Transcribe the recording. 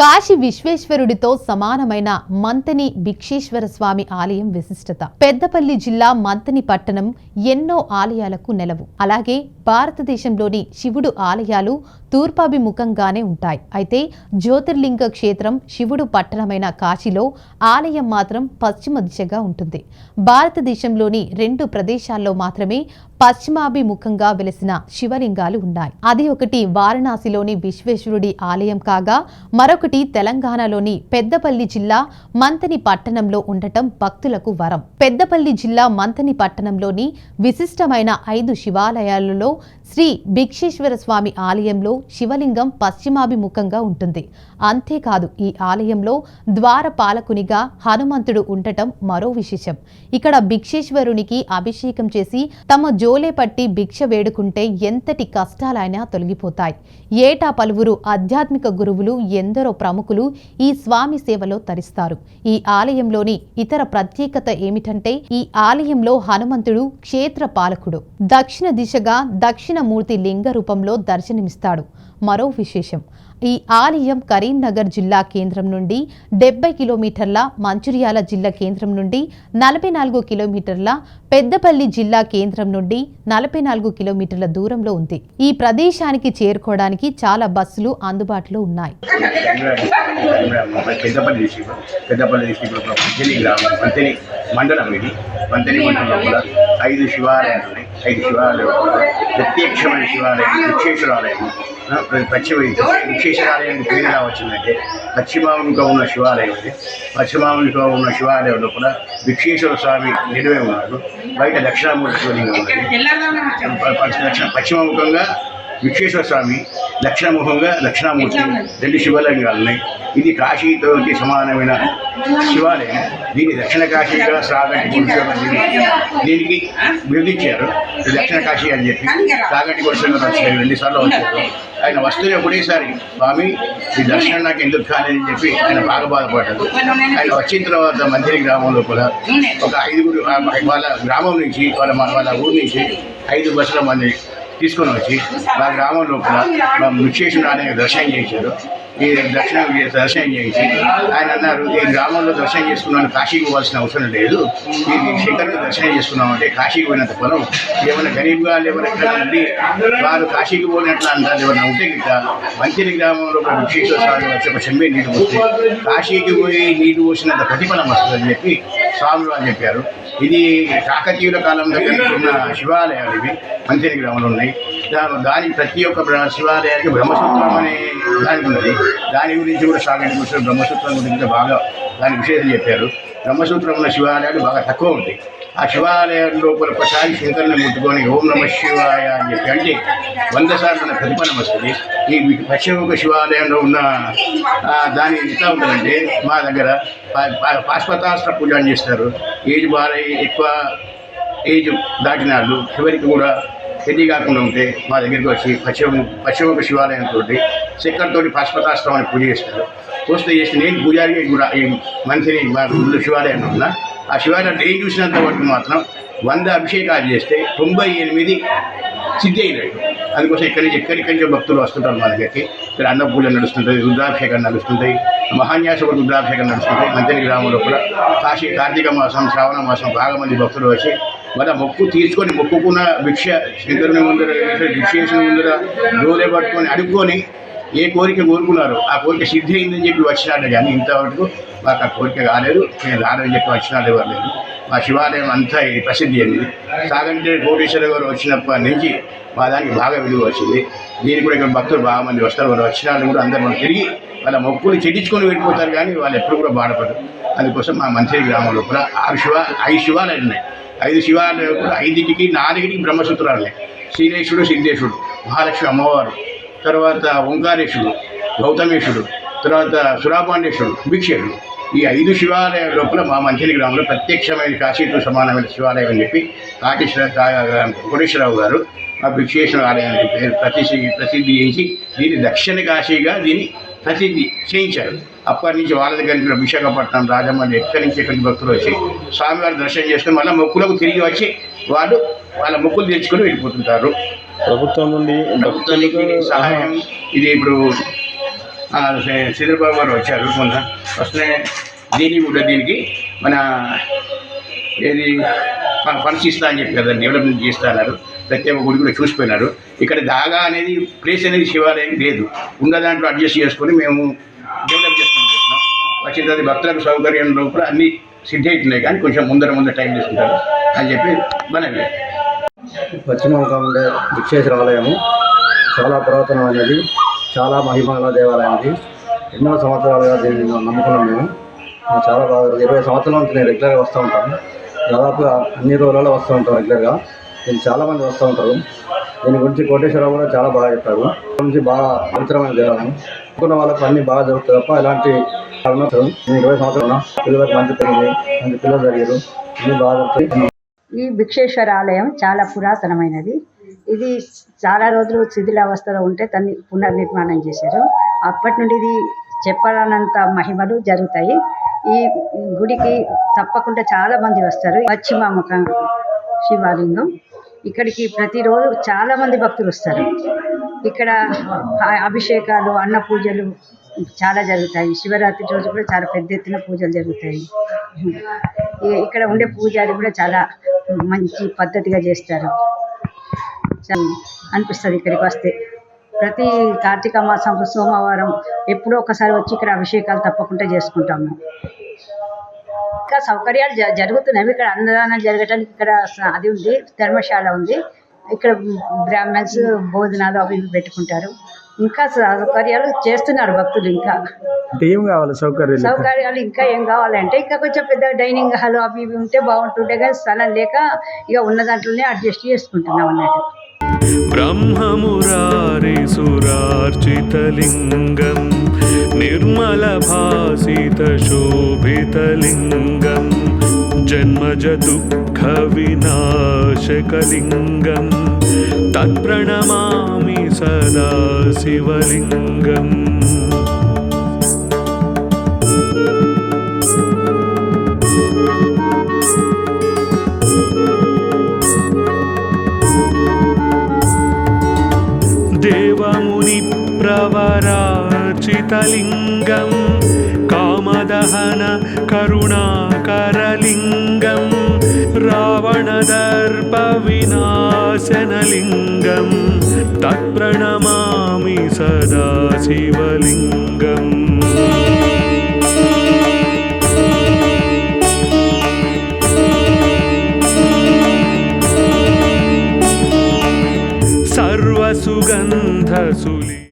కాశీ విశ్వేశ్వరుడితో సమానమైన మంతని భిక్షేశ్వర స్వామి ఆలయం విశిష్టత. పెద్దపల్లి జిల్లా మంతని పట్టణం ఎన్నో ఆలయాలకు నెలవు. అలాగే భారతదేశంలోని శివుడు ఆలయాలు తూర్పాభిముఖంగానే ఉంటాయి. అయితే జ్యోతిర్లింగ క్షేత్రం శివుడు పట్టణమైన కాశీలో ఆలయం మాత్రం పశ్చిమ దిశగా ఉంటుంది. భారతదేశంలోని రెండు ప్రదేశాల్లో మాత్రమే పశ్చిమాభిముఖంగా వెలిసిన శివలింగాలు ఉన్నాయి. అది ఒకటి వారణాసిలోని విశ్వేశ్వరుడి ఆలయం కాగా మరొకటి తెలంగాణలోని పెద్దపల్లి జిల్లా మంతని పట్టణంలో ఉండటం భక్తులకు వరం. పెద్దపల్లి జిల్లా మంతని పట్టణంలోని విశిష్టమైన ఐదు శివాలయాలలో శ్రీ భిక్షేశ్వర స్వామి ఆలయంలో శివలింగం పశ్చిమాభిముఖంగా ఉంటుంది. అంతేకాదు ఈ ఆలయంలో ద్వారపాలకునిగా హనుమంతుడు ఉండటం మరో విశేషం. ఇక్కడ భిక్షేశ్వరునికి అభిషేకం చేసి తమ జోలే పట్టి భిక్ష వేడుకుంటే ఎంతటి కష్టాలైనా తొలగిపోతాయి. ఏటా పలువురు ఆధ్యాత్మిక గురువులు ఎందరో ప్రముఖులు ఈ స్వామి సేవలో తరిస్తారు. ఈ ఆలయంలోని ఇతర ప్రత్యేకత ఏమిటంటే ఈ ఆలయంలో హనుమంతుడు క్షేత్ర పాలకుడు. దక్షిణ దిశగా దక్షిణమూర్తి లింగ రూపంలో దర్శనమిస్తాడు. మరో విశేషం. ఈ ఆలయం కరీంనగర్ జిల్లా కేంద్రం నుండి డెబ్బై కిలోమీటర్ల మంచిర్యాల జిల్లా కేంద్రం నుండి నలభై నాలుగు కిలోమీటర్ల పెద్దపల్లి జిల్లా కేంద్రం నుండి నలభై నాలుగు కిలోమీటర్ల దూరంలో ఉంది. ఈ ప్రదేశానికి చేరుకోవడానికి చాలా బస్సులు అందుబాటులో ఉన్నాయి. మండలం ఇది. మండలం ఐదు శివాలయాలు ఉన్నాయి. ఐదు శివాలయాలు కూడా ప్రత్యక్షమైన శివాలయం విక్షేశ్వరాలయం పశ్చిమ విక్షేశ్వరాలయానికి పేరు ఎలా వచ్చిందంటే పశ్చిమాముఖంగా ఉన్న శివాలయం ఇది పశ్చిమాముఖంగా ఉన్న శివాలయంలో కూడా విక్షేశ్వర స్వామి నిలువే ఉన్నాడు బయట దక్షిణామూర్తి శివలింగం ఉన్నది పశ్చిమముఖంగా విశ్వేశ్వర స్వామి దక్షిణముఖంగా దక్షిణామూర్తి రెండు శివలింగాలు ఉన్నాయి ఇది కాశీతో సమానమైన శివాలయం. దీన్ని దక్షిణ కాశీగా సాగటి దీనికి బిరుదిచ్చారు దక్షిణ కాశీ అని చెప్పి. సాగటి వచ్చారు రెండుసార్లు వచ్చారు. ఆయన వస్తువులు ఒకటేసారి స్వామి ఈ దర్శనం నాకు ఎందుకు కాలేదని చెప్పి ఆయన బాగా బాధపడ్డారు. ఆయన వచ్చిన తర్వాత మంత్రి గ్రామంలో కూడా ఒక ఐదుగురు వాళ్ళ గ్రామం నుంచి వాళ్ళ వాళ్ళ ఊరు నుంచి ఐదు బస్సుల మంది తీసుకొని వచ్చి మా గ్రామం లోపల మా ముఖ్యేశ్వరుడు ఆయన దర్శనం చేశారు. ఈ దర్శనం దర్శనం చేయించి ఆయన అన్నారు ఈ గ్రామంలో దర్శనం చేసుకున్నాను కాశీకి పోవాల్సిన అవసరం లేదు. ఈ శంకరుని దర్శనం చేసుకున్నామంటే కాశీకి పోయినంత పొలం ఏమైనా గరీబ్గా ఎవరైనా ఉండి వారు కాశీకి పోయినట్లు అంటారు ఏమైనా ఉంటే గిట్ట మంచిని గ్రామంలో ఒక విశేష స్వామి వచ్చి ఒక చెంబే నీటి పోస్తే కాశీకి పోయి నీటి పోసినంత ప్రతిఫలం వస్తుందని చెప్పి స్వామివారు చెప్పారు. ఇది కాకతీయుల కాలం దగ్గర ఉన్న శివాలయాలు ఇవి. మంచిని గ్రామంలో ఉన్నాయి. దాని దానికి ప్రతి ఒక్క శివాలయానికి బ్రహ్మసూత్రం అనే దానికి ఉన్నది. దాని గురించి కూడా సాగంటి కూర్చొని బ్రహ్మసూత్రం గురించి బాగా దాని విశేషం చెప్పారు. బ్రహ్మసూత్రం ఉన్న శివాలయాలు బాగా తక్కువ ఉంటాయి. ఆ శివాలయం లోపల ఒకసారి శంకరుని ముట్టుకొని ఓం నమ శివాయ అని చెప్పి అంటే వంద సార్లు ఉన్న ప్రతిఫలం వస్తుంది. ఈ పశ్చిమ శివాలయంలో ఉన్న దాని ఎంత ఉంటుందంటే మా దగ్గర పాశ్వతాస్త్ర పూజ అని చేస్తారు. ఏజ్ బాగా ఎక్కువ ఏజ్ దాటిన వాళ్ళు చివరికి కూడా పెళ్ళి కాకుండా ఉంటే మా దగ్గరికి వచ్చి పశ్చిమ పశ్చిమ శివాలయంతో చక్కెరతోటి పాశ్వతాస్త్రం అని పూజ చేస్తారు. పూజ చేసి నేను పూజారి కూడా ఈ మనిషిని మా ముందు శివాలయంలో ఉన్నా. ఆ శివాలయం నేను చూసినంత వరకు మాత్రం వంద అభిషేకాలు చేస్తే తొంభై ఎనిమిది సిద్ధి అయినాయి. అందుకోసం ఇక్కడి నుంచి ఎక్కడిక్కడి నుంచి భక్తులు వస్తుంటారు మన దగ్గరికి? ఇక్కడ అన్న పూజ నడుస్తుంటుంది రుద్రాభిషేకం నడుస్తుంటాయి మహాన్యాస రుద్రాభిషేకం నడుస్తుంటాయి. మంత్రి గ్రామంలో కూడా కాశీ కార్తీక మాసం శ్రావణ మాసం బాగా మంది భక్తులు వచ్చి మన మొక్కు తీసుకొని మొక్కుకున్న భిక్ష శంకరుని ముందర భిక్షేసిన ముందర డోలే పట్టుకొని అడుక్కొని ఏ కోరిక కోరుకున్నారో ఆ కోరిక సిద్ధి అయిందని చెప్పి వచ్చినాడు కానీ ఇంతవరకు మాకు ఆ కోరిక కాలేదు. నేను రానని చెప్పి వచ్చినాడు ఎవరు లేదు మా శివాలయం అంతా ప్రసిద్ధి అయింది సాగంటే కోటేశ్వర గారు వచ్చినప్పటి నుంచి మా దానికి బాగా విలువ వచ్చింది. దీనికి కూడా ఇక్కడ భక్తులు బాగా మంది వస్తారు. వాళ్ళు వచ్చిన వాళ్ళు కూడా అందరూ మనం తిరిగి వాళ్ళ మొక్కులు చెల్లించుకొని వెళ్ళిపోతారు కానీ వాళ్ళు ఎప్పుడు కూడా బాధపడరు. అందుకోసం మా మంత్రి గ్రామంలో కూడా ఆరు శివ ఐదు శివాలయాలు ఉన్నాయి. ఐదు శివాలయాలు కూడా ఐదింటికి నాలుగిటికి బ్రహ్మసూత్రాలు ఉన్నాయి. శ్రీలేశుడు సిద్ధేశుడు మహాలక్ష్మి అమ్మవారు తర్వాత ఓంకారేశుడు గౌతమేశుడు తర్వాత సురాపాండేశ్వరుడు భిక్షేశుడు ఈ ఐదు శివాలయ లోపల మా మంచిలి గ్రామంలో ప్రత్యక్షమైన కాశీతో సమానమైన శివాలయం అని చెప్పి కాటేశ్వర కోటేశ్వరరావు గారు ఆ భిక్షేశ్వర ఆలయానికి పేరు ప్రసిద్ధి ప్రసిద్ధి చేసి దీన్ని దక్షిణ కాశీగా దీన్ని ప్రసిద్ధి చేయించారు. అప్పటి నుంచి వాళ్ళ దగ్గర నుంచి విశాఖపట్నం రాజమండ్రి ఎక్కడి నుంచి ఎక్కడి భక్తులు వచ్చి స్వామివారి దర్శనం చేసుకుని మళ్ళీ మొక్కులకు తిరిగి వచ్చి వాళ్ళు వాళ్ళ మొక్కులు తెచ్చుకొని వెళ్ళిపోతుంటారు. ప్రభుత్వం నుండి ప్రభుత్వానికి సహాయం. ఇది ఇప్పుడు చంద్రబాబు గారు వచ్చారు మొన్న. వస్తే దీనికి కూడా దీనికి మన ఏది ఫండ్స్ ఇస్తా అని చెప్పి కదా డెవలప్మెంట్ చేస్తా అన్నారు. ప్రత్యేక గుడి కూడా చూసిపోయినారు. ఇక్కడ దాగా అనేది ప్లేస్ అనేది శివాలయం లేదు. ఉన్న దాంట్లో అడ్జస్ట్ చేసుకొని మేము డెవలప్ చేసుకుని పోతున్నాం వచ్చిన తర్వాత భక్తులకు సౌకర్యం లోపల అన్ని సిద్ధి అవుతున్నాయి కానీ కొంచెం ముందర ముందర టైం తీసుకుంటారు అని చెప్పి మనవి. పశ్చిమంగా ఉండే విక్షేశ్వర ఆలయము చాలా పురాతనమైనది చాలా మహిమగల దేవాలయం ఇది ఎన్నో సంవత్సరాలుగా దీన్ని నమ్ముకున్నాం మేము. చాలా బాగా ఇరవై సంవత్సరాల నుంచి నేను రెగ్యులర్గా వస్తూ ఉంటాను. దాదాపుగా అన్ని రోజులలో వస్తూ ఉంటాం రెగ్యులర్గా దీన్ని చాలామంది వస్తూ ఉంటారు. దీని గురించి కోటేశ్వరరావు కూడా చాలా బాగా చెప్పారు. గురించి బాగా పవిత్రమైన దేవాలయం. అనుకున్న వాళ్ళకి అన్ని బాగా జరుగుతుంది తప్ప ఇలాంటి కారణం నేను ఇరవై సంవత్సరాలు పిల్లలకు మంచి పెరిగింది. మంచి పిల్లలు జరిగారు. అన్ని బాగా జరుగుతాయి. ఈ భిక్షేశ్వర ఆలయం చాలా పురాతనమైనది. ఇది చాలా రోజులు శిథిలావస్థలో ఉంటే దాన్ని పునర్నిర్మాణం చేశారు. అప్పటి నుండి ఇది చెప్పరానంత మహిమలు జరుగుతాయి. ఈ గుడికి తప్పకుండా చాలా మంది వస్తారు. పశ్చిమ శివాలింగం ఇక్కడికి ప్రతిరోజు చాలా మంది భక్తులు వస్తారు. ఇక్కడ అభిషేకాలు అన్న పూజలు చాలా జరుగుతాయి. శివరాత్రి రోజు కూడా చాలా పెద్ద ఎత్తున పూజలు జరుగుతాయి. ఇక్కడ ఉండే పూజారి కూడా చాలా మంచి పద్ధతిగా చేస్తారు. చాలా అనిపిస్తుంది ఇక్కడికి వస్తే. ప్రతి కార్తీక మాసం సోమవారం ఎప్పుడో ఒకసారి వచ్చి ఇక్కడ అభిషేకాలు తప్పకుండా చేసుకుంటాము. ఇంకా సౌకర్యాలు జ జరుగుతున్నాయి. ఇక్కడ అన్నదానం జరగటానికి ఇక్కడ అది ఉంది ధర్మశాల ఉంది. ఇక్కడ బ్రాహ్మణ్స్ భోజనాలు అవి పెట్టుకుంటారు. ఇంకా సౌకర్యాలు చేస్తున్నారు భక్తులు ఇంకా. ఏం కావాలి సౌకర్యాలు సౌకర్యాలు ఇంకా ఏం కావాలంటే ఇంకా కొంచెం పెద్ద డైనింగ్ హాల్ అవి ఇవి ఉంటే బాగుంటుండే కానీ స్థలం లేక ఇక ఉన్న దాంట్లోనే అడ్జస్ట్ చేసుకుంటున్నాం అన్నట్టు. బ్రహ్మమురారే సురార్చితలింగం నిర్మల భాసిత శోభితలింగం జన్మజ దుఃఖ వినాశకలింగం తత్ప్రణమామి சதா சிவலிங்கம் దేవముని ప్రవరాచితలింగం కామదహన కరుణాకరలింగం రావణద दर्शनलिङ्गं तत्प्रणमामि सदा शिवलिङ्गम् सर्वसुगन्धसुलि